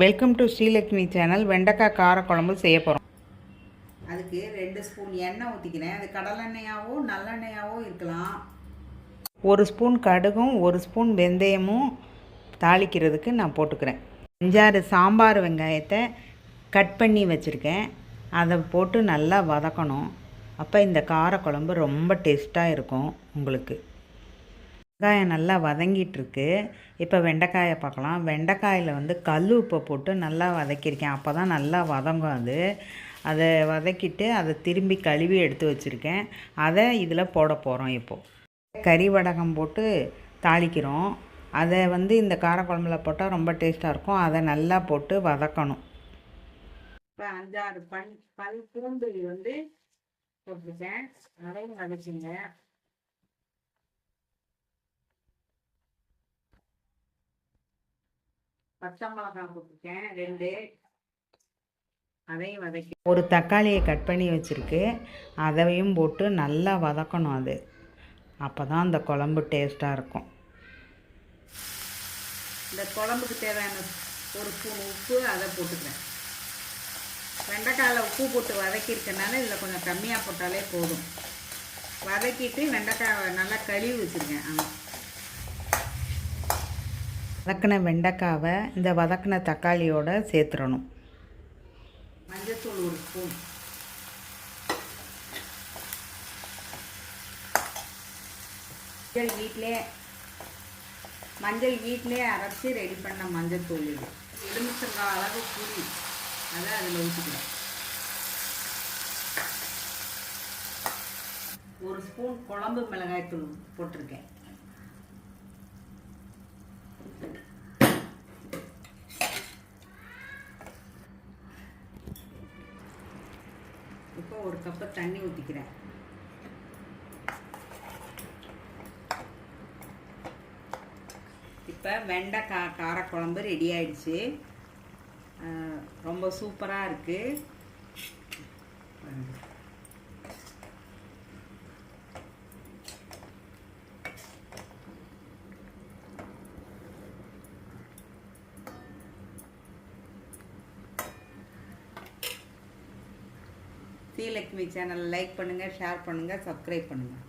Welcome to Srilakshmi channel வெண்டைக்காய் காரக்குழம்பு செய்ய போகிறோம் அதுக்கு ரெண்டு ஸ்பூன் எண்ணெய் ஊற்றிக்கிறேன் அது கடலெண்ணெயாவோ நல்லெண்ணெயாவோ இருக்கலாம். ஒரு ஸ்பூன் கடுகும் ஒரு ஸ்பூன் வெந்தயமும் தாளிக்கிறதுக்கு நான் போட்டுக்கிறேன். அஞ்சாறு சாம்பார் வெங்காயத்தை கட் பண்ணி வச்சுருக்கேன். அதை போட்டு நல்லா வதக்கணும். அப்போ இந்த காரக்குழம்பு ரொம்ப டேஸ்ட்டாக இருக்கும் உங்களுக்கு. வெங்காயம் நல்லா வதங்கிட்டுருக்கு. இப்போ வெண்டைக்காயை பார்க்கலாம். வெண்டைக்காயில் வந்து கல் உப்பை போட்டு நல்லா வதக்கியிருக்கேன். அப்போ தான் நல்லா வதங்கும் அது. அதை வதக்கிட்டு அதை திரும்பி கழுவி எடுத்து வச்சுருக்கேன். அதை இதில் போட போகிறோம் இப்போது கறி வடகம் போட்டு தாளிக்கிறோம். அதை வந்து இந்த காரக்குழம்புல போட்டால் ரொம்ப டேஸ்ட்டாக இருக்கும். அதை நல்லா போட்டு வதக்கணும். இப்போ அஞ்சாறு பல் பல் பூண்டு வந்து போட்டிருக்கேன். அதையும் வதக்கிங்க. பச்சை மிளகாய் போட்டிருக்கேன். ரெண்டு. அதையும் வதக்கி ஒரு தக்காளியை கட் பண்ணி வச்சுருக்கு. அதையும் போட்டு நல்லா வதக்கணும் அது. அப்போ தான் அந்த குழம்பு டேஸ்ட்டாக இருக்கும். இந்த குழம்புக்கு தேவையான ஒரு ஸ்பூன் உப்பு அதை போட்டுக்கிறேன். வெண்டைக்காயில் உப்பு போட்டு வதக்கியிருக்கனால இதில் கொஞ்சம் கம்மியாக போட்டாலே போதும். வதக்கிட்டு வெண்டைக்காயை நல்லா கழுவி வச்சுருக்கேன். ஆமாம் வதக்கின வெண்டைக்காவை இந்த வதக்கின தக்காளியோட சேர்த்துடணும் மஞ்சத்தூள் ஒரு ஸ்பூன். மஞ்சள் வீட்டிலே மஞ்சள் வீட்டிலே அரைச்சி ரெடி பண்ண மஞ்சத்தூள் இது. எலுமிச்சங்காய் அளவு புளி அதை அதில் ஊற்றிக்கலாம் ஒரு ஸ்பூன் குழம்பு மிளகாய் தூள் போட்டிருக்கேன். இப்போ ஒரு கப்பு தண்ணி ஊற்றிக்கிறேன் இப்போ வெண்டைக்காய் காரக்குழம்பு ரெடி ஆயிடுச்சு. ரொம்ப சூப்பராக இருக்குது ஸ்ரீலக்ஷ்மி சேனல் லைக் பண்ணுங்கள் ஷேர் பண்ணுங்கள் சப்ஸ்கிரைப் பண்ணுங்கள்